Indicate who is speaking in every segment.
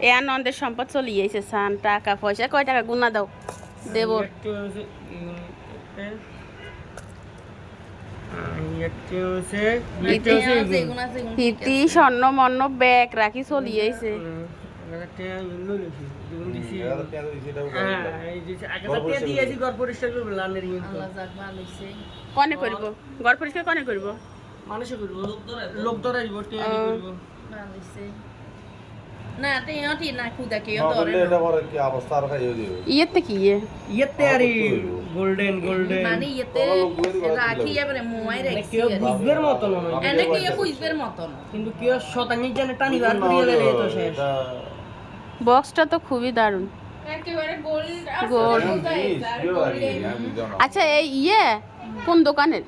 Speaker 1: এ আনন্দের সম্পদ চলিয়েছে সান টাকা পয়সা কয় টাকা গুনা দাও? দেব। স্বর্ণ মন্ন ব্যাগ রাখি চলিয়েছে কনে করব? ঘর পরিষ্কার কনে করব?
Speaker 2: মানুষে করব লোক দিব টিয়া
Speaker 3: না খুদা ধরে
Speaker 4: কি অবস্থা আর
Speaker 1: ইয়েতে কি ইয়ে
Speaker 2: ইয়েতে আরে গোল্ডেন গোল্ডেন
Speaker 3: মানে ইয়েতে রাখি এবারে মোয়াই
Speaker 2: মানে বুঝবের মতো না
Speaker 3: এনে কি কুইজবের মতন
Speaker 2: কিন্তু কেউ শতাংশ জানে টানি বার করিয়ে লেলে তো শেষ
Speaker 1: বক্সটা তো খুবই দারুণ
Speaker 4: জানো।
Speaker 1: আচ্ছা এই ইয়ে কোন দোকানের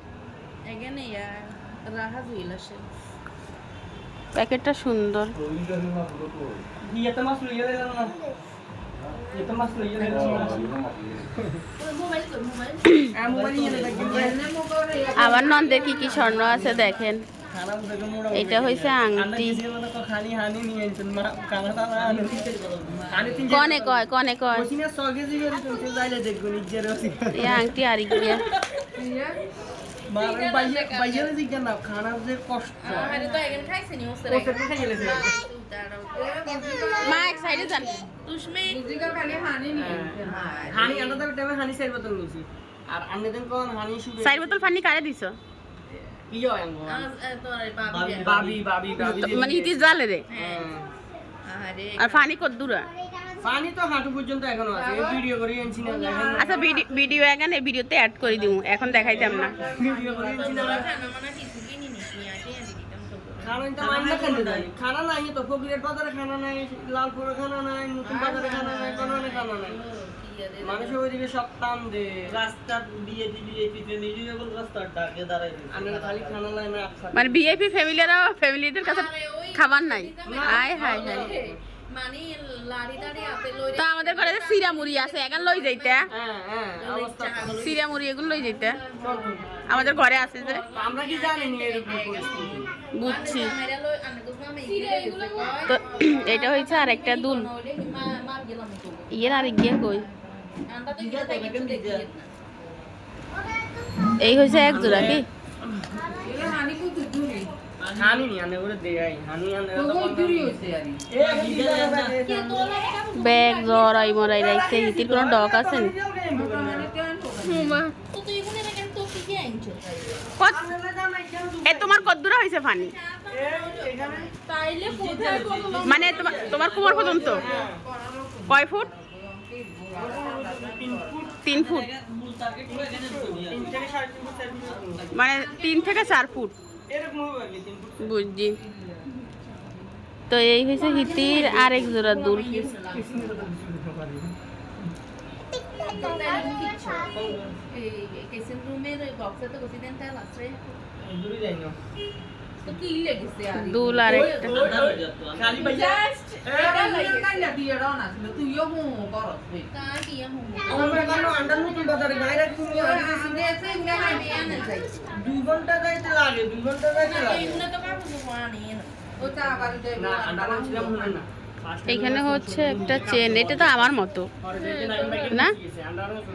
Speaker 3: এখানে রাহা
Speaker 1: প্যাকেটটা সুন্দর।
Speaker 3: মোবাইল
Speaker 1: আমার নন্দের কি কি স্বর্ণ আছে দেখেন। এটা হইছে আংটি।
Speaker 2: খানি হানি নিয়ে আনছেন মা খানা টানা আনি। আনি তিন
Speaker 1: কনে কয় কনে কয়? এই আংটি আর গিয়া
Speaker 2: বাইয়ে জিগে না খানা যে কষ্ট।
Speaker 3: আরে তো এখানে খাইছে নি ওসরে
Speaker 2: ওসরে খাই গেলেছে।
Speaker 1: মা এক সাইডে যান।
Speaker 3: তুষ্মে
Speaker 2: হানি আন্না টাইমে হানি সাইড বোতল নিছি আর আন্নে দিন কোন হানি শুবে
Speaker 1: চার বোতল পানি কারে দিছ?
Speaker 2: কি হয় আঙ্গো?
Speaker 3: তোর বাবি
Speaker 2: বাবি বাবি বাবি
Speaker 1: মানে ইতি জালে রে
Speaker 3: আর
Speaker 1: পানি কত দূর
Speaker 2: পানি তো হাঁটু পর্যন্ত এখনও আছে। এই ভিডিও করে আনছি না।
Speaker 1: আচ্ছা ভিডিও এখানে ভিডিওতে অ্যাড করে দিও এখন দেখাইতাম না
Speaker 2: ভিডিও করে আনছি না
Speaker 3: খানা মানে কিছু কিনি নি নিয়া কে তো
Speaker 2: মাইনা খাইতে যাই খানা নাই তো ফকিরের বাজারে খানা নাই লালপুরে খানা নাই নতুন বাজারে খানা নাই কোনো খানা নাই। মানুষ ওইদিকে সব টান দে।
Speaker 5: রাস্তা নিজে যখন
Speaker 2: খালি খানা নাই
Speaker 1: মানে ভিআইপি ফ্যামিলিরা ফ্যামিলিদের কাছে খাবার নাই। আয় হায় হায়।
Speaker 3: মানে
Speaker 1: তো আমাদের ঘরে সিরা মুড়ি আছে এখন লই যাইতে।
Speaker 2: হ্যাঁ হ্যাঁ অবস্থা
Speaker 1: সিরা মুড়ি এগুলো লই যাইতে। আমাদের ঘরে আছে যে।
Speaker 2: আমরা কি জানি
Speaker 1: বুঝছি।
Speaker 3: তো
Speaker 1: এটা হয়েছে আর একটা দুল ইয়ের আর গিয়ে কই? এই হয়েছে এক জোড়া কি? ব্যাগ জরাই মরাই রাখছে হিতির কোনো ডক আছে নি?
Speaker 3: তো তুই এখানে রাখেন তো কি কি আনছো?
Speaker 1: কত? এ তোমার কত দূর হয়েছে পানি
Speaker 3: তাইলে কোথায় করল
Speaker 1: মানে তোমার তোমার কোমর পর্যন্ত কয় ফুট? তিন ফুট। মানে তিন থেকে চার ফুট। বুঝছি তো এই হয়েছে হিতির আরেক জোড়া দুল
Speaker 3: রুমের বক্সে তো বসে দেন তার আছে
Speaker 1: দুল আর একটা
Speaker 2: দুই ঘণ্টা যাইতে লাগে দুই ঘণ্টা যাইতে লাগে মনে
Speaker 1: এখানে হচ্ছে একটা চেন এটা তো আমার মতো না?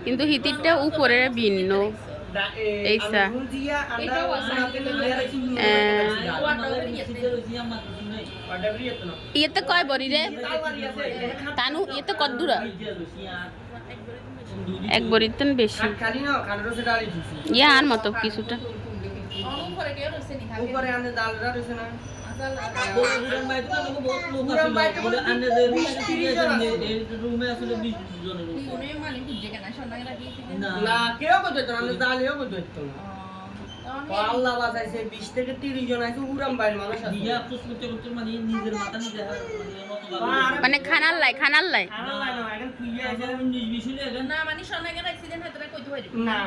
Speaker 1: কিন্তু হিতিরটা উপরে ভিন্ন এইসা। ইয়েতে কয় বড়ি রে তানু ইয়েতে কত দূর এক বড়ির তো বেশি ইয়ে আর মতো কিছুটা
Speaker 3: উপরে রয়েছে
Speaker 2: আনে ডালরা রইছে না
Speaker 3: মানে বুঝে কেন সোনা রাখিয়েছি
Speaker 5: না
Speaker 2: না কেউ করতে তো আনে ডালিও করতে তো আল্লাহ বাঁচাইছে 20 থেকে 30 জন আছে উড়াম বাইরে মানুষ আছে
Speaker 5: বিয়ে আফসোস করতে করতে মানে নিজের মাথা
Speaker 1: মানে খানার লাই। খানার লাই
Speaker 2: না
Speaker 3: মানে সোনা গেলে অ্যাক্সিডেন্ট হয়তো কইতে পারি
Speaker 2: না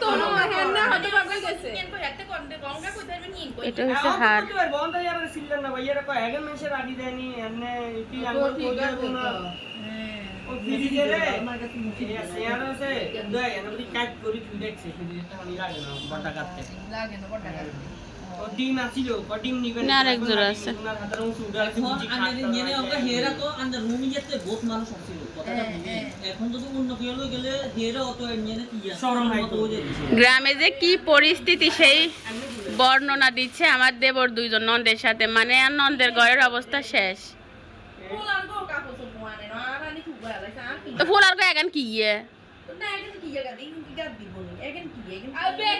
Speaker 3: তো না। হ্যাঁ না হয়তো বাগল গেছে কিন্তু একটা কোনটা গঙ্গা কইতে পারবে নি কই
Speaker 1: এটা হচ্ছে হার
Speaker 2: বন্ধ ইয়ার সিলেন না ভাইয়া কো আগে মেসে রাখি দেনি এনে কি আঙ্গুল কোই না। ও ফিজি রে আমার কাছে মুখে শেয়ার আছে দই এনে কাট করি তুই দেখছিস এটা আমি লাগে না বড়টা কাটতে।
Speaker 3: লাগে না বড় টাকা
Speaker 2: ও ডিম আসিল ডিম নিবেন
Speaker 1: না, আরেক জোড়া আছে।
Speaker 2: উনার হাতের অংশ উঠে আছে বুঝি
Speaker 5: আন্দাজে
Speaker 2: খাটটা
Speaker 5: জেনে হেরা তো আন্দাজ রুমি যেতে বহুত মানুষ আসছিল কথাটা বুঝি। এখন যদি অন্য কেউ গেলে হেরা অত এনে কি
Speaker 2: শরম হয়
Speaker 5: হয়ে যাচ্ছে।
Speaker 1: গ্রামে যে কি পরিস্থিতি সেই বর্ণনা দিচ্ছে আমার দেবর দুইজন নন্দের সাথে। মানে আর নন্দের ঘরের অবস্থা শেষ।
Speaker 3: সব মানে না আর কি
Speaker 1: তো ফুল আর এখন কি ইয়ে?
Speaker 3: না এখন কি জায়গা দিই কি গাদ দিব?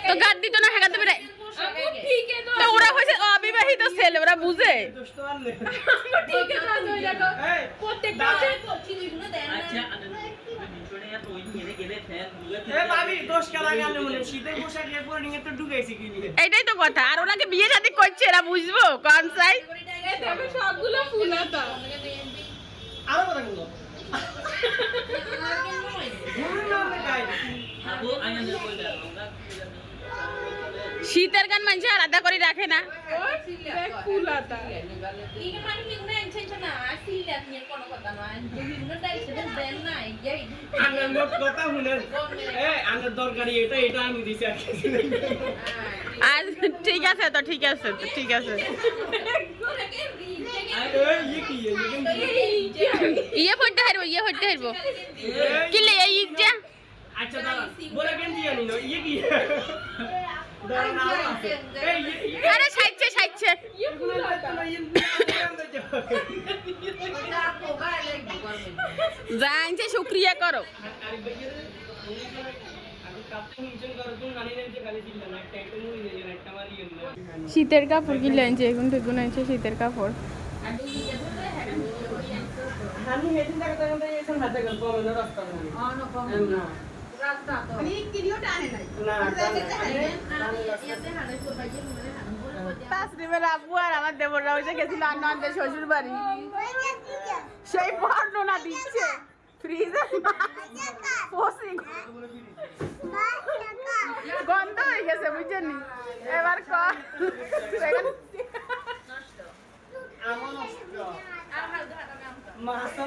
Speaker 1: তো গাদ দিত না হেগাতে
Speaker 3: আছে
Speaker 1: তো ওরা হয়েছে অবিবাহিত ছেলে ওরা বুঝে।
Speaker 2: দোষ তো
Speaker 1: কথা আর ওনাকে বিয়ে শাদী করছে এরা বুঝব কোন সাই
Speaker 3: সবগুলো ফুল আতা
Speaker 2: আরও কথা বলো ভুল
Speaker 1: শীতের গান মানুষ আলাদা করে রাখে না। ঠিক আছে তো, ঠিক আছে তো, ঠিক আছে।
Speaker 2: ইয়ে
Speaker 1: ফোনটা হারবো ইয়ে ফোনটা হারবো। কিলে ইয়ে ইগজা
Speaker 2: আচ্ছা বলে কেন দিয়ে ইয়ে কি? আরও
Speaker 1: জানছে শুক্রিয়া করো।
Speaker 2: আমি
Speaker 1: শীতের কাপড় কি লেনছে এখন টেগুন আনছে শীতের কাপড়।
Speaker 2: আমি হেদিন দেখা দেখা হাতে গল্প আমাদের রাস্তা
Speaker 1: তাসরিমের আব্বু আর আমার দেবররা হয়েছে গেছিল আন্নাদের শ্বশুর বাড়ি সেই বর্ণনা দিচ্ছে ফ্রিজে পসি গন্ধ হয়ে গেছে বুঝছেন? এবার কর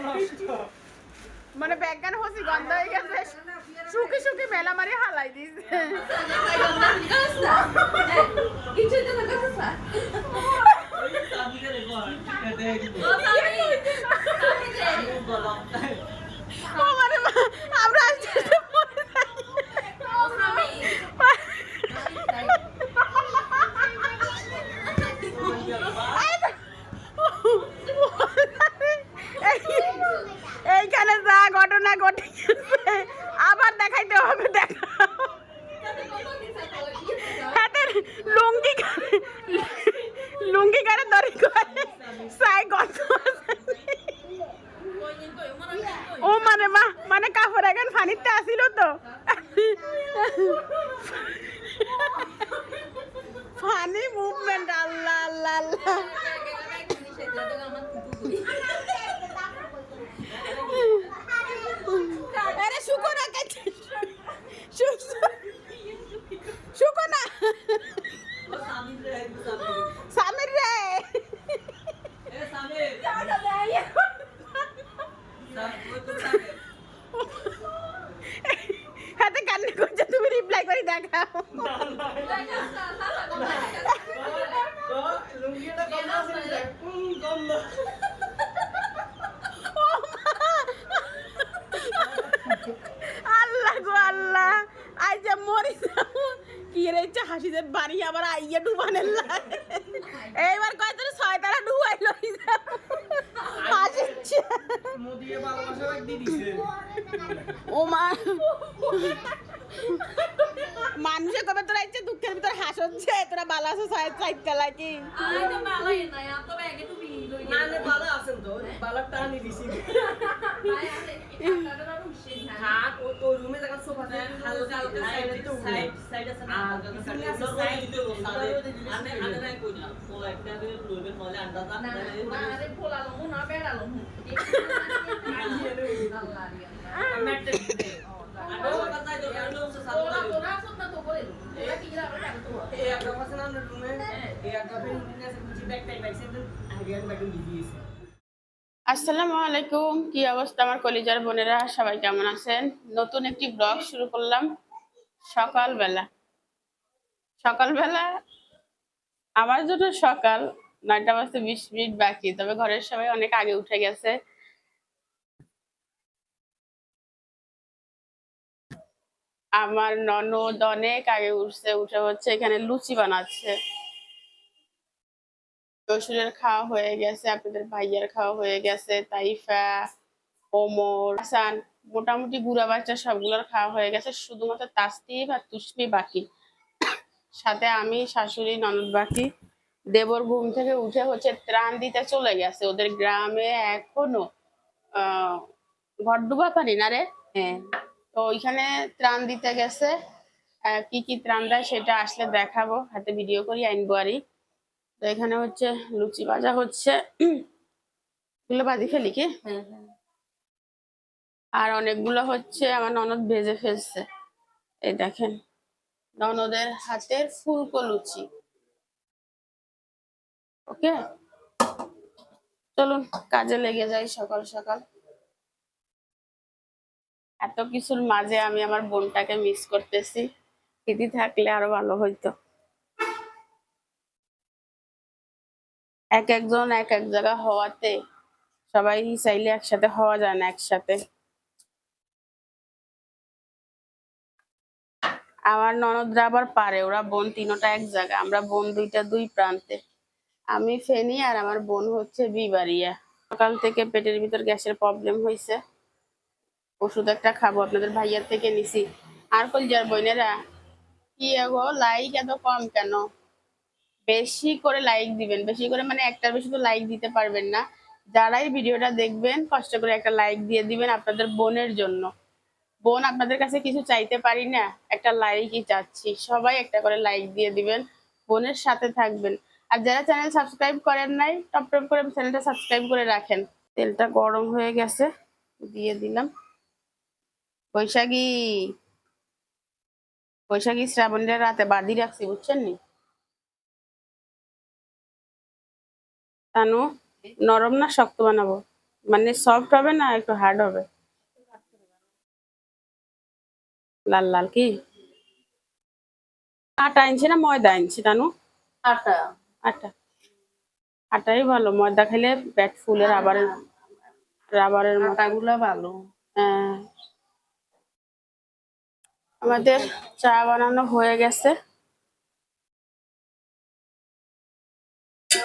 Speaker 2: নষ্ট
Speaker 1: মানে ব্যাগান হসি গন্ধ হয়ে গেছে। শুকি শুকি মেলা মারি হালাই দিস
Speaker 3: কিছু তো না কথা
Speaker 5: ওই সাবিকে রেখো ঠিক আছে দিব
Speaker 3: ও সামি
Speaker 5: আমি বললাম
Speaker 1: ও মানে মা- আমরা আজকে
Speaker 3: ও সামি
Speaker 1: এইখানে যা ঘটনা ঘটে গেছে আবার দেখাইতে হবে দেখা হাতের লুঙ্গি কানে লুঙ্গি কানে দড়ি করে সাই গন্ধ আছে। ও মানে মা মানে ফানিতে আসিল তো ফানি মুভমেন্ট আল্লাহ আল্লাহ আল্লাহ আরে শুকো
Speaker 5: ও সামি রে সামি
Speaker 1: সামির রে
Speaker 5: এ সামি সামি ওই তো সামি
Speaker 1: হাতে কান্না করছে তুমি রিপ্লাই করে দেখাও! আল্লাহ গো আল্লাহ আই যে মরি। কি রে ইচ্ছা হাসিতে বাড়ি আবার আইয়া ডুবানের লাগে এইবার কয় তোর ছয় তারা ডুবাই লই যাব হাসিচ্ছে ও মা মানুষে কবে তোরা ইচ্ছে দুঃখের ভিতর হাসছে তোরা
Speaker 5: সাইড আছে সাইড সাইড দিতে বল সামনে
Speaker 1: আসসালামু আলাইকুম, কি অবস্থা আমার কলিজার বোনেরা? সবাই কেমন আছেন? নতুন একটি ব্লগ শুরু করলাম সকালবেলা। সকালবেলা আমার জন্য সকাল, নয়টা বাজতে বিশ মিনিট বাকি, তবে ঘরের সবাই অনেক আগে উঠে গেছে। আমার ননদ অনেক আগে উঠছে, উঠে হচ্ছে এখানে লুচি বানাচ্ছে। শ্বশুরের খাওয়া হয়ে গেছে, আপনাদের ভাইয়ার খাওয়া হয়ে গেছে, তাইফা, ওমর, হাসান, মোটামুটি গুড়া বাচ্চা সবগুলোর খাওয়া হয়ে গেছে, শুধুমাত্র তাসতিফ আর তুষ্মি বাকি। সাথে আমি, শাশুড়ি, ননদ বাকি। দেবর ঘুম থেকে উঠে হচ্ছে ত্রাণ দিতে চলে গেছে, ওদের গ্রামে এখনও, আহ, ঘর ডুবা পানি না রে? হ্যাঁ। তো ওইখানে ত্রাণ দিতে গেছে। কি কি ত্রাণ দেয় সেটা আসলে দেখাবো। হাতে ভিডিও করি আইনবো আরই তো এখানে হচ্ছে লুচি ভাজা হচ্ছে। এগুলো বাজি ফেলি কি? আর অনেকগুলো হচ্ছে আমার ননদ ভেজে ফেলছে। এই দেখেন ননদের হাতের ফুলকো লুচি। ওকে? চলুন কাজে লেগে যাই সকাল সকাল। এত কিছুর মাঝে আমি আমার বোনটাকে মিস করতেছি। দিদি থাকলে আরও ভালো হইতো। এক একজন এক এক জায়গা হওয়াতে সবাই চাইলে একসাথে হওয়া যায় না একসাথে। আমার ননদরা আবার পারে, ওরা বোন তিনোটা এক জায়গা, আমরা বোন দুইটা দুই প্রান্তে। আমি ফেনি আর আমার বোন হচ্ছে বিবাড়িয়া। সকাল থেকে পেটের ভিতর গ্যাসের প্রবলেম হয়েছে ওষুধ একটা খাব, আপনাদের ভাইয়ার থেকে নিছি। আর কলজার বোনেরা, কি গো লাইক এত কম কেন? বেশি করে লাইক দিবেন, বেশি করে মানে একটার বেশি তো লাইক দিতে পারবেন না। যারাই ভিডিওটা দেখবেন, কষ্ট করে একটা লাইক দিয়ে দিবেন আপনাদের বোনের জন্য। বোন আপনাদের কাছে কিছু চাইতে পারি না, একটা লাইকই চাচ্ছি। সবাই একটা করে লাইক দিয়ে দিবেন, বোনের সাথে থাকবেন। আর যারা চ্যানেল সাবস্ক্রাইব করেন নাই, টপ টপ করে চ্যানেলটা সাবস্ক্রাইব করে রাখেন। তেলটা গরম হয়ে গেছে, দিয়ে দিলাম। বৈশাখী বৈশাখী শ্রাবণের রাতে বাদি রাখছি বুঝছেন নি? তানু নরম না শক্ত বানাবো? মানে সফট হবে না একটু হার্ড হবে? লাল লাল কি? আটা আনছি না ময়দা আনছি তানু?
Speaker 3: আটা।
Speaker 1: আটা। আটাই ভালো ময়দা খেলে পেট ফুলের রাবারের রাবারের মতো।
Speaker 3: আটাগুলো ভালো।
Speaker 1: হ্যাঁ। আমাদের চা বানানো হয়ে গেছে।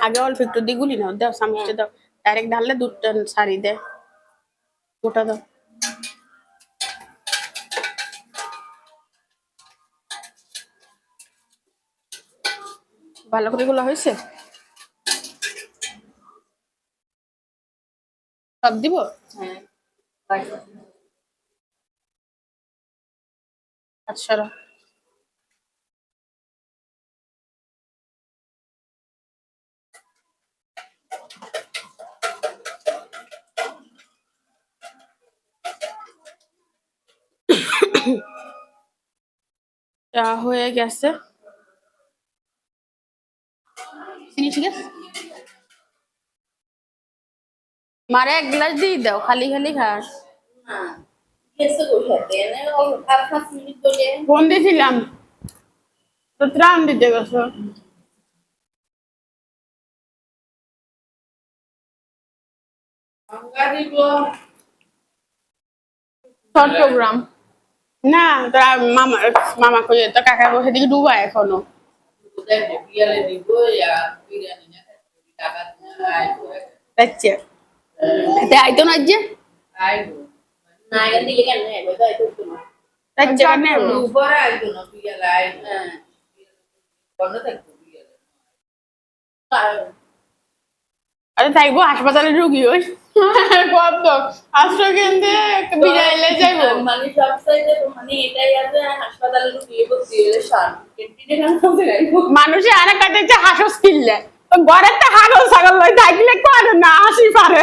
Speaker 1: আগে অল্প একটু দিগুলি নাও, দাও চামচটা দাও। ডাইরেক্ট ঢাললে দুধটা সারি দে, গোটা দাও। ভালো করে গুলা হয়েছে? সব দিব?
Speaker 3: হ্যাঁ
Speaker 1: আচ্ছা চা হয়ে গেছে। চিনি ঠিক আছে? মারে এক গ্লাস দিয়ে দাও, খালি খালি খাস।
Speaker 3: না
Speaker 1: ফোন দিয়েছিলাম তো ত্রাণ দিতে গেছো। চট্টগ্রাম না তোরা মামা মামা কই তো কাকা বসে দিকে ডুবা
Speaker 3: এখনও।
Speaker 1: আচ্ছা আইতো না যে।
Speaker 3: আইবো
Speaker 1: আরে থাকব হাসপাতালে রুগী ওই কত আশ্রয় কেন্দ্রে বিদায়লে যাইবো
Speaker 3: মানে সব মানে এটাই আছে হাসপাতালে ঢুকিয়ে ভর্তি হলে সার
Speaker 1: মানুষে আর একটা দেখছে হাঁসস কিনলে ঘরের তো হাগল ছাগল থাকলে করে না আসি পারে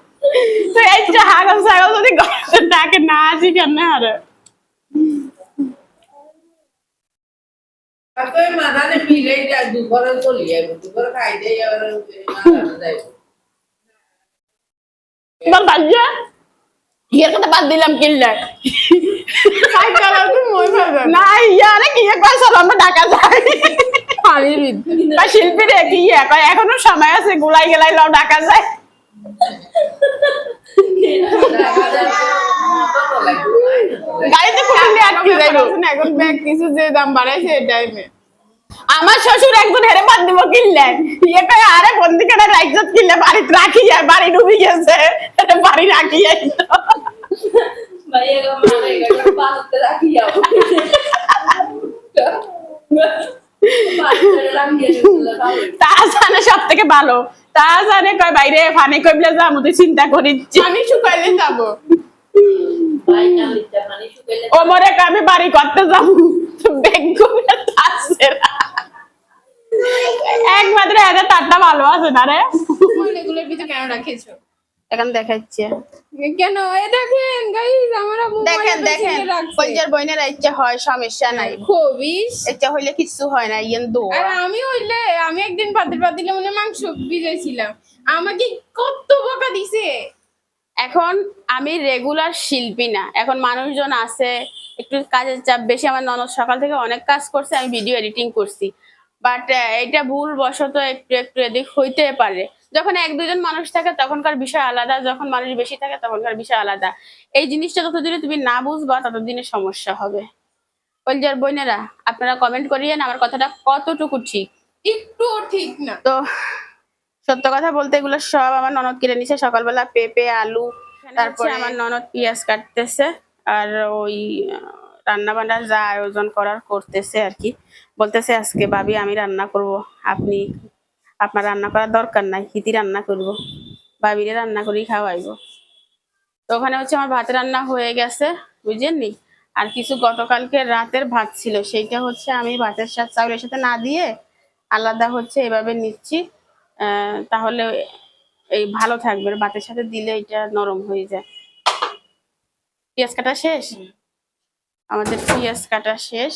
Speaker 3: তো
Speaker 1: এই যে হাগল ছাগল যদি গর্তে ডাকে না আসি কেন আর বাদ দিলাম কিনলে না ইয়ারে কি একবার সব ডাকা যায় শিল্পী রে কি ইয়ে এখনও সময় আছে গুলাই গেলাই লাও ডাকা যায় গাড়িতে আটকে যাইবো
Speaker 6: এখন ব্যাগ কিছু যে দাম বাড়াইছে এই টাইমে
Speaker 1: আমার শ্বশুর একজন হেরে বাদ দিব কিনলে। ইয়ে কয় আরে বন্দি করে রাইজত কিনলে বাড়িতে রাখি যায় বাড়ি ডুবি গেছে। বাড়ি রাখি যাই তো।
Speaker 3: মানে
Speaker 1: সব থেকে ভালো। তাহসানে কয় বাইরে ফানে কইবলে যা মতো চিন্তা করিচ্ছি
Speaker 6: পানি শুকাইলে যাব।
Speaker 1: ও মরে আমি বাড়ি করতে যাব ব্যাগ একমাত্র এদের তারটা ভালো আছে না রে
Speaker 6: এগুলোর ভিতরে কেন রাখিয়েছো
Speaker 1: এখন দেখাচ্ছে
Speaker 6: কেন? এ দেখেন গাইস আমরা
Speaker 1: দেখেন দেখেন। কলজার বইনের ইচ্ছা হয় সমস্যা নাই।
Speaker 6: খবিস
Speaker 1: ইচ্ছা হইলে কিছু হয় না ইয়েন দো
Speaker 6: আর আমি হইলে আমি একদিন পাতিল পাতিলে মানে মাংস ভিজাইছিলাম। আমাকে কত বকা দিছে।
Speaker 1: এখন আমি রেগুলার শিল্পী না। এখন মানুষজন আছে, একটু কাজের চাপ বেশি। আমার ননদ সকাল থেকে অনেক কাজ করছে, আমি ভিডিও এডিটিং করছি। বাট এটা ভুল বশত একটু একটু এদিক হইতে পারে। যখন এক দুজন মানুষ থাকে, তখনকার বিষয় আলাদা। যখন মানুষ বেশি থাকে, তখনকার বিষয় আলাদা। এই জিনিসটা যতদিনে তুমি না বুঝবা, ততদিনে সমস্যা হবে। কলজার বইনেরা, আপনারা কমেন্ট করিয়েন, আমার কথাটা কতটুকু ঠিক?
Speaker 6: একটু ঠিক না।
Speaker 1: তো সত্য কথা বলতে এগুলো সব আমার ননদ কিনে নিছে। সকালবেলা পেঁপে আলু তারপরে আমার ননদ পেঁয়াজ কাটতেছে। আর ওই রান্না বান্না যা আয়োজন করার করতেছে আর কি। বলতেছে আজকে ভাবি আমি রান্না করব। আপনি আপনার রান্না করার দরকার নাই। হিতি রান্না করব। ভাবিরে রান্না করেই খাওয়াইবো। তো ওখানে হচ্ছে আমার ভাত রান্না হয়ে গেছে বুঝেননি আর কিছু গতকালকে রাতের ভাত ছিল সেইটা হচ্ছে আমি ভাতের সাথে চাউলের সাথে না দিয়ে আলাদা হচ্ছে এভাবে নিচ্ছি। তাহলে এই ভালো থাকবে। ভাতের সাথে দিলে এটা নরম হয়ে যায়। পেঁয়াজ কাটা শেষ? আমাদের পেঁয়াজ কাটা শেষ।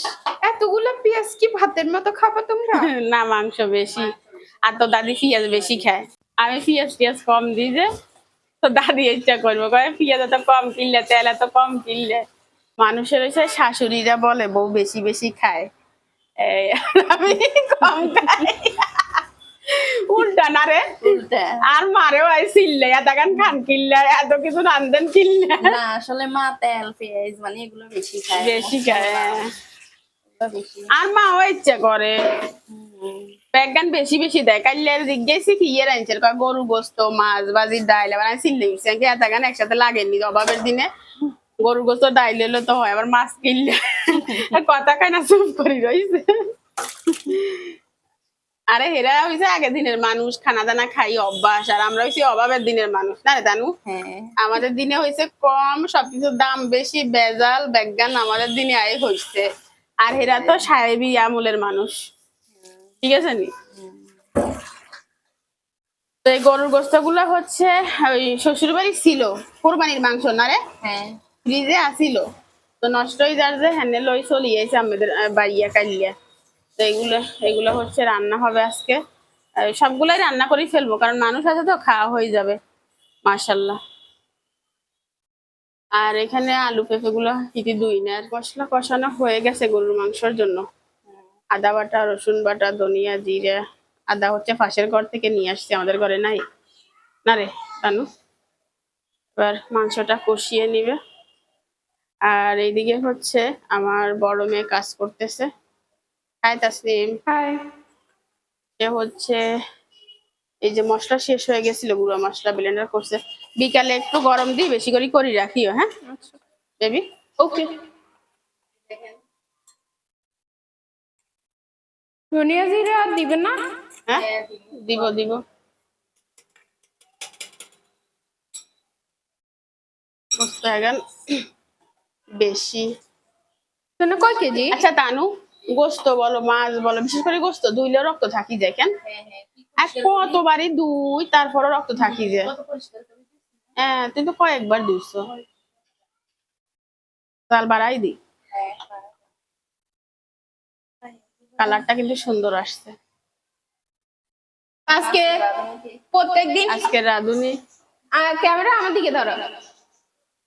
Speaker 6: এতগুলো পেঁয়াজ কি ভাতের মতো খাব তোমরা?
Speaker 1: না মাংস বেশি। আর তো দাদি পেঁয়াজ বেশি খায়। আমি পেঁয়াজ পেঁয়াজ কম দিই যে তো দাদি ইচ্ছা করব। কয় পেঁয়াজ এত কম কিনলে তেল এত কম কিনলে। মানুষের শাশুড়িরা বলে বউ বেশি বেশি খায়। আমি কম খাই। উল্টা না রে। আর মারেও আই খান এত কিছু রান্ধেন
Speaker 3: না আসলে মা তেল পেঁয়াজ মানে এগুলো বেশি খায়।
Speaker 1: বেশি খায় আর মাও ইচ্ছা করে। ব্যাগান বেশি বেশি দেয়। কাইলে জিজ্ঞেসি কি ইয়ে আনছে কয় গরু গোস্ত মাছ বাজি ডাইল আবার চিল্লি মিশি কি একসাথে লাগেনি অভাবের দিনে। গরু গোস্ত ডাইল এলো তো হয় আবার মাছ কিনলে। কথা কয় না চুপ করি রইছে। আরে হেরা হইছে আগের দিনের মানুষ খানা দানা খাই অভ্যাস। আর আমরা হইছি অভাবের দিনের মানুষ না রে তানু?
Speaker 3: হ্যাঁ।
Speaker 1: আমাদের দিনে হয়েছে কম সবকিছুর দাম বেশি বেজাল বিজ্ঞান আমাদের দিনে আয় হয়েছে আর হেরা তো সাহেবি আমলের মানুষ। ঠিক আছে নি? তো এই গরুর গোস্তগুলো হচ্ছে ওই শ্বশুর বাড়ি ছিল কোরবানির মাংস না রে?
Speaker 3: হ্যাঁ।
Speaker 1: ফ্রিজে আসিল। তো নষ্ট হয়ে যার যে হ্যান্ডেল লই চলিয়েছে আমাদের আহ, বাইয়া কালিয়া তো এগুলো এগুলো হচ্ছে রান্না হবে আজকে। সবগুলাই রান্না করেই ফেলব কারণ মানুষ আছে তো খাওয়া হয়ে যাবে। মাশাল্লাহ। আর এখানে আলু পেঁপে গুলো ইতি দুই না মশলা কষানো হয়ে গেছে গরুর মাংসর জন্য। আদা বাটা রসুন বাটা ধনিয়া জিরে আদা হচ্ছে ফাঁসের ঘর থেকে নিয়ে আসছে আমাদের ঘরে নাই। না রে তানু এবার মাংসটা কষিয়ে নিবে। আর এইদিকে হচ্ছে আমার বড় মেয়ে কাজ করতেছে। হাই তাসলিম
Speaker 6: হাই
Speaker 1: সে হচ্ছে এই যে মশলা শেষ হয়ে গেছিল গুঁড়ো মশলা ব্লেন্ডার করছে। বিকালে একটু গরম দিই বেশি করে করি রাখিও হ্যাঁ? বেবি ওকে
Speaker 6: ধনিয়া জিরা আর দিবে না?
Speaker 1: হ্যাঁ? দিব দিব। মস্ত এখন বেশি।
Speaker 6: তুমি কয় কেজি?
Speaker 1: আচ্ছা তানু গোস্ত বলো মাছ বলো বিশেষ করে গোস্ত দুইলে রক্ত থাকি যায় কেন?
Speaker 3: হ্যাঁ হ্যাঁ
Speaker 1: এক কতবারই দুই তারপরে রক্ত থাকি যায়।
Speaker 3: করে দিছি।
Speaker 1: হ্যাঁ তুই তো কয়েকবার দিছো। চাল বাড়াই দি
Speaker 3: হ্যাঁ
Speaker 6: কালারটা কিন্তু সুন্দর আসছে। আজকে প্রত্যেকদিন
Speaker 1: আজকে রাধুনি।
Speaker 6: ক্যামেরা আমার দিকে ধরো।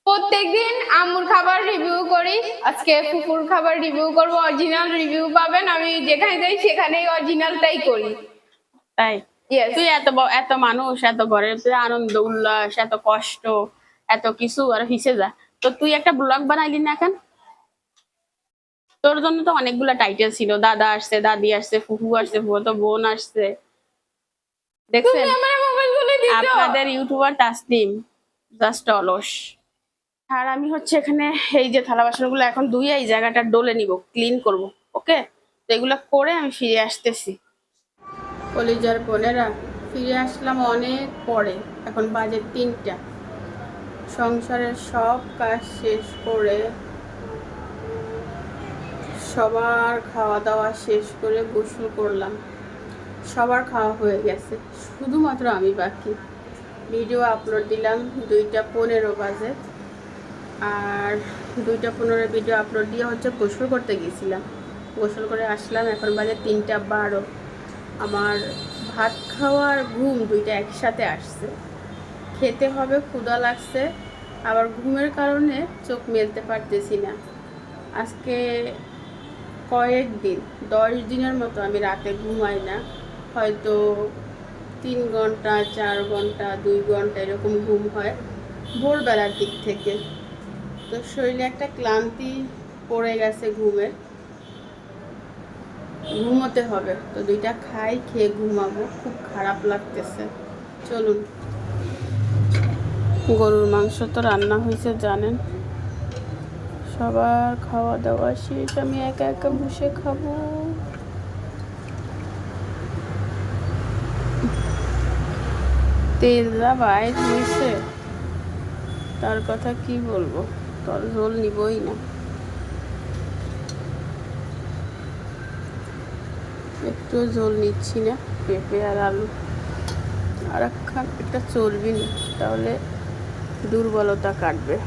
Speaker 6: প্রত্যেকদিন আম্মুর খাবার রিভিউ করি। আজকে ফুফুর খাবার রিভিউ করব অরিজিনাল রিভিউ পাবেন আমি যেখানে যাই সেখানেই অরিজিনালটাই করি।
Speaker 1: তাই? তুই এত এত মানুষ এত ঘরের তুই আনন্দ উল্লাস এত কষ্ট এত কিছু আর হিসে যা। তো তুই একটা ব্লগ বানাইলি না এখন তোর জন্য তো অনেকগুলা টাইটেল ছিল দাদা আসছে দাদি আসছে ফুফু আসছে ফুফু তো বোন আসছে। দেখছেন?
Speaker 6: আমার
Speaker 1: আপনাদের ইউটিউবার তাসনিম জাস্ট অলস। আর আমি হচ্ছে এখানে এই যে থালা বাসনগুলো এখন ধুয়ে এই জায়গাটা ডলে নিব ক্লিন করব, ওকে? তো এগুলো করে আমি ফিরে আসতেছি। কলিজার বোনেরা, ফিরে আসলাম অনেক পরে, এখন বাজে তিনটা। সংসারের সব কাজ শেষ করে সবার খাওয়া দাওয়া শেষ করে গোসল করলাম। সবার খাওয়া হয়ে গেছে, শুধুমাত্র আমি বাকি। ভিডিও আপলোড দিলাম দুইটা পনেরো বাজে। আর দুইটা পনেরো ভিডিও আপলোড দিয়ে হচ্ছে গোসল করতে গেছিলাম গোসল করে আসলাম, এখন বাজে তিনটা বারো। আমার ভাত খাওয়ার ঘুম দুইটা একসাথে আসছে। খেতে হবে, ক্ষুধা লাগছে। আবার ঘুমের কারণে চোখ মেলতে পারতেছি না। আজকে কয়েক দিন দশ দিনের মতো আমি রাতে ঘুমাই না। হয়তো তিন ঘণ্টা, চার ঘণ্টা, দুই ঘণ্টা এরকম ঘুম হয় ভোরবেলার দিক থেকে। তো শরীরে একটা ক্লান্তি পড়ে গেছে ঘুমের ঘুমোতে হবে। তো দুইটা খাই, খেয়ে ঘুমাবো। খুব খারাপ লাগতেছে। চলুন। গরুর মাংস তো রান্না হয়েছে, জানেন। সবার খাওয়া দাওয়া শেষ। আমি একা একা বসে খাব। তেল যা বাইর হয়েছে। তার কথা কি বলব? তোর ঝোল নিবই না। একটু ঝোল নিচ্ছি না, পেঁপে আর আলু। আর একখান একটা চর্বি না, তাহলে দুর্বলতা কাটবে।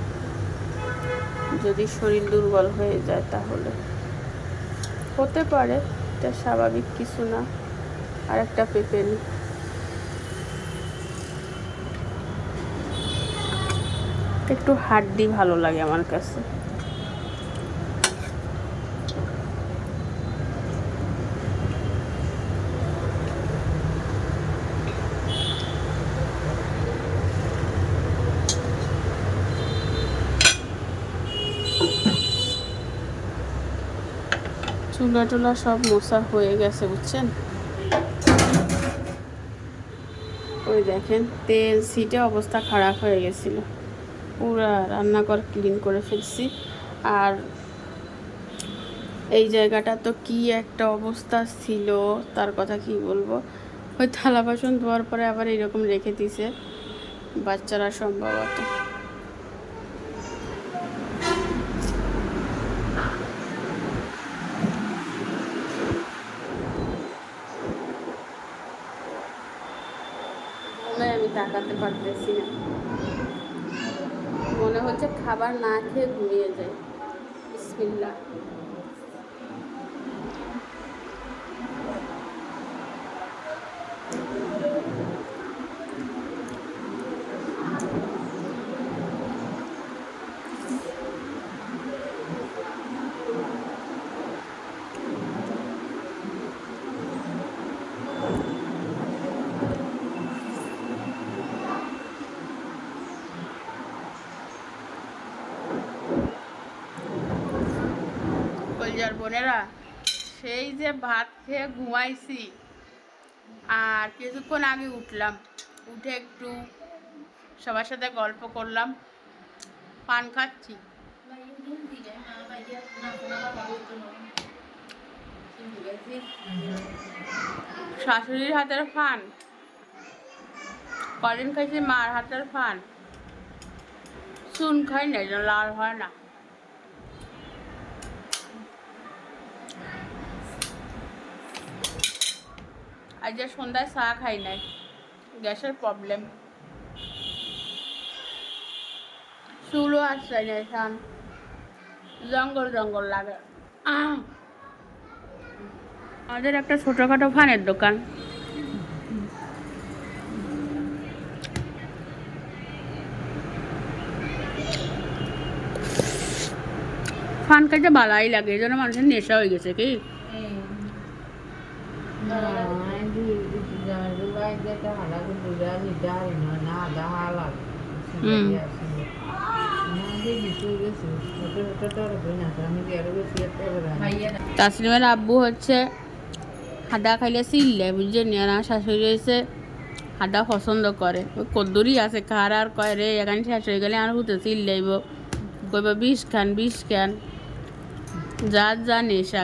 Speaker 1: যদি শরীর দুর্বল হয়ে যায় তাহলে। হতে পারে, এটা স্বাভাবিক কিছু না। আর একটা পেঁপে নি। একটু হাড্ডি ভালো লাগে আমার কাছে। চুলা টুলা সব মশা হয়ে গেছে, বুঝছেন? ওই দেখেন, তেল, সিটে অবস্থা খারাপ হয়ে গেছিল। পুরা রান্নাঘর ক্লিন করে ফেলছি। আর এই জায়গাটা তো কি একটা অবস্থা ছিল, তার কথা কি বলব? ওই থালা বাসন ধোয়ার পরে আবার এরকম রেখে দিছে বাচ্চারা সম্ভবত। আমি তাকাতে পারতেছি না। মনে হচ্ছে খাবার না খেয়ে ঘুমিয়ে যায়। বিসমিল্লাহ কলজার বোনেরা, সেই যে ভাত খেয়ে ঘুমাইছি, আর কিছুক্ষণ আগে উঠলাম। উঠে একটু সবার সাথে গল্প করলাম, পান খাচ্ছি। শাশুড়ির হাতের ফান। কদিন খাইছি মার হাতের ফান। চুন খাই না লাল হয় না। আজ যে সন্ধ্যায় চা খাই নাই। গ্যাসের প্রবলেম চুলও আসছে না এখান জঙ্গল জঙ্গল লাগে! আমাদের একটা ছোটোখাটো ফানের দোকান। ফান খাইতে ভালাই লাগে এই জন্য মানুষের নেশা হয়ে গেছে কি? তাসলিমের আব্বু হচ্ছে হাদা খাইলে চিল্লে, বুঝছেন? আর শাশুড়ি হয়েছে হাদা পছন্দ করে। ওই কদ্দুরি আছে খার আর কয় রে? এখানে শেষ হয়ে গেলে আর হুতে চিল্লাইব। কইব, বিষ খান বিষ খান। যার যা নেশা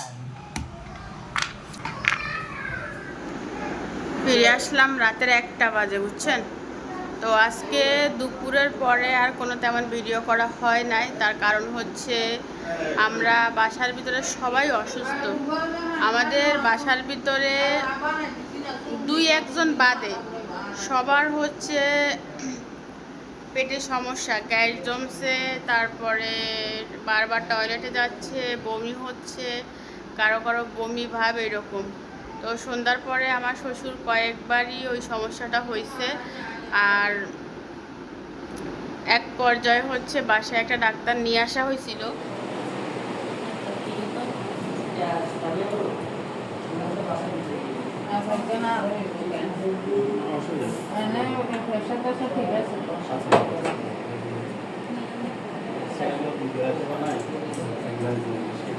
Speaker 1: ফিরে আসলাম রাতের একটা বাজে, বুঝছেন? তো আজকে দুপুরের পরে আর কোনো তেমন ভিডিও করা হয় নাই। তার কারণ হচ্ছে আমরা বাসার ভিতরে সবাই অসুস্থ। আমাদের বাসার ভিতরে দুই একজন বাদে। সবার হচ্ছে পেটে সমস্যা, গ্যাস জমছে, তারপরে বারবার টয়লেটে যাচ্ছে, বমি হচ্ছে, কারও কারও বমি ভাব এরকম। তো সন্ধ্যার পরে আমার শ্বশুর কয়েকবারই ওই সমস্যাটা হয়েছে আর এক পর্যায়ে হচ্ছে বাসায় একটা ডাক্তার নিয়ে আসা হয়েছিল
Speaker 7: ঠিক আছে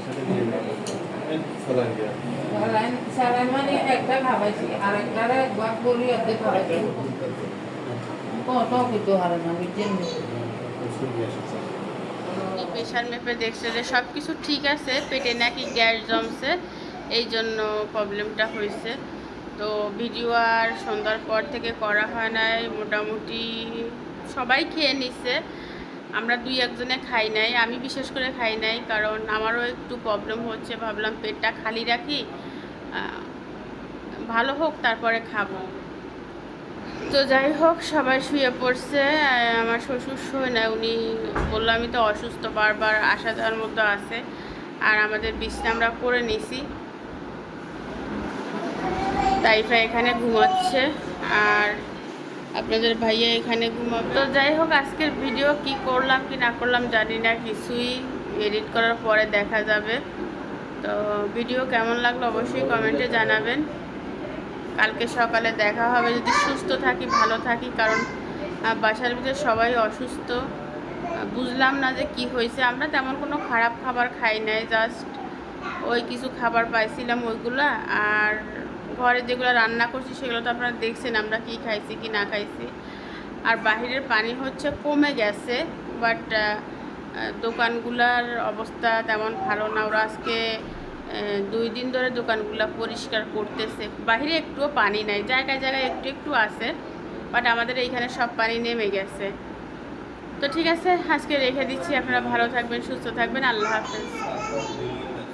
Speaker 7: স্যালাইন স্যালাইন মানে একটা খাওয়াইছি আর একটারে একবার বলি অর্ধেক খাওয়াইছি কত কিছু হারে না বুঝছেন
Speaker 1: প্রেশার মেপে দেখছে যে সব কিছু ঠিক আছে পেটে নাকি গ্যাস জমছে এই জন্য প্রবলেমটা হয়েছে। তো ভিডিও আর সন্ধ্যার পর থেকে করা হয় নাই মোটামুটি সবাই খেয়ে নিচ্ছে আমরা দুই একজনে খাই নাই, আমি বিশেষ করে খাই নাই, কারণ আমারও একটু প্রবলেম হচ্ছে, ভাবলাম পেটটা খালি রাখি ভালো হোক তারপরে খাব। তো যাই হোক, সবাই শুয়ে পড়ছে আমার শ্বশুর শুয়ে না উনি বলল আমি তো অসুস্থ, বারবার আসা যাওয়ার মতো আছে, আর আমাদের বিছনা আমরা করে নিছি। তাইফা এখানে ঘুমাচ্ছে, আর আপনাদের ভাইয়া এখানে ঘুমাবে? তো যাই হোক, আজকের ভিডিও কি করলাম কি না করলাম জানি না, কিছুই এডিট করার পরে দেখা যাবে। তো ভিডিও কেমন লাগল অবশ্যই কমেন্টে জানাবেন। কালকে সকালে দেখা হবে, যদি সুস্থ থাকি, ভালো থাকি, কারণ বাসার ভিতরে সবাই অসুস্থ। বুঝলাম না যে কি হয়েছে। আমরা তেমন কোনো খারাপ খাবার খাই নাই জাস্ট ওই কিছু খাবার পাইছিলাম ওইগুলা। আর ঘরে যেগুলো রান্না করছি সেগুলো তো আপনারা দেখছেন আমরা কি খাইছি, কি না খাইছি। আর বাহিরের পানি হচ্ছে কমে গেছে বাট দোকানগুলার অবস্থা তেমন ভালো না। ওরা আজকে দুই দিন ধরে দোকানগুলো পরিষ্কার করতেছে। বাহিরে একটুও পানি নাই, জায়গায় জায়গায় একটু একটু আছে বাট আমাদের এইখানে সব পানি নেমে গেছে। তো ঠিক আছে, আজকে রেখে দিচ্ছি, আপনারা ভালো থাকবেন, সুস্থ থাকবেন, আল্লাহ হাফেজ।